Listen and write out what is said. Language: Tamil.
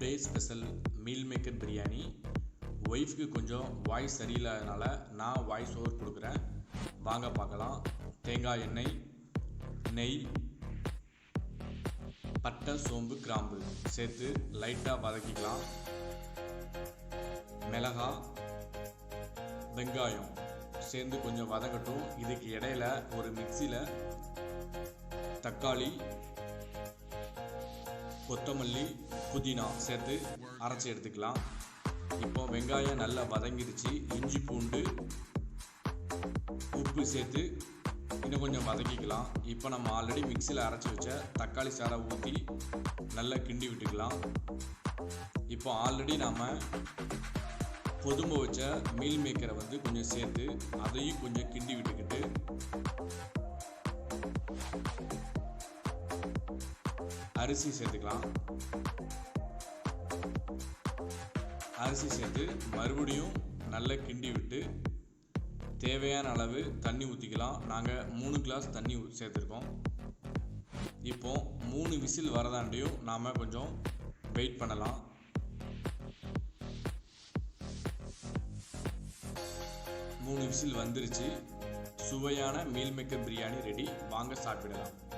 Today special meal maker biryani ஒய்ஃப்க்கு கொஞ்சம் வாய்ஸ் சரியில்லாதனால நான் வாய்ஸ் ஓவர் கொடுக்குறேன். வாங்க பார்க்கலாம். தேங்காய் எண்ணெய் நெய் பட்டை சோம்பு கிராம்பு சேர்த்து லைட்டாக வதக்கிக்கலாம். மிளகா வெங்காயம் சேர்ந்து கொஞ்சம் வதங்கட்டும் இதுக்கு இடையில ஒரு மிக்சியில் தக்காளி கொத்தமல்லி புதினா சேர்த்து அரைச்சி எடுத்துக்கலாம். இப்போ வெங்காயம் நல்லா வதங்கிடுச்சு. இஞ்சி பூண்டு உப்பு சேர்த்து இன்னும் கொஞ்சம் வதக்கிக்கலாம். இப்போ நம்ம ஆல்ரெடி மிக்சியில் அரைச்சி வச்ச தக்காளி சாரை ஊற்றி நல்லா கிண்டி விட்டுக்கலாம். இப்போ ஆல்ரெடி நாம் பொதும்ப வச்ச மீல் மேக்கரை வந்து கொஞ்சம் சேர்த்து அதையும் கொஞ்சம் கிண்டி விட்டுக்கிட்டு அரிசி சேர்த்துக்கலாம். அரிசி சேர்த்து மறுபடியும் நல்லா கிண்டி விட்டு தேவையான அளவு தண்ணி ஊற்றிக்கலாம் நாங்கள் மூணு கிளாஸ் தண்ணி ஊ- சேர்த்துருக்கோம். இப்போ மூணு விசில் வரதாண்டியும் நாம் கொஞ்சம் வெயிட் பண்ணலாம். மூணு விசில் வந்துருச்சு. சுவையான மீல் மேக்கர் பிரியாணி ரெடி. வாங்க சாப்பிடலாம்.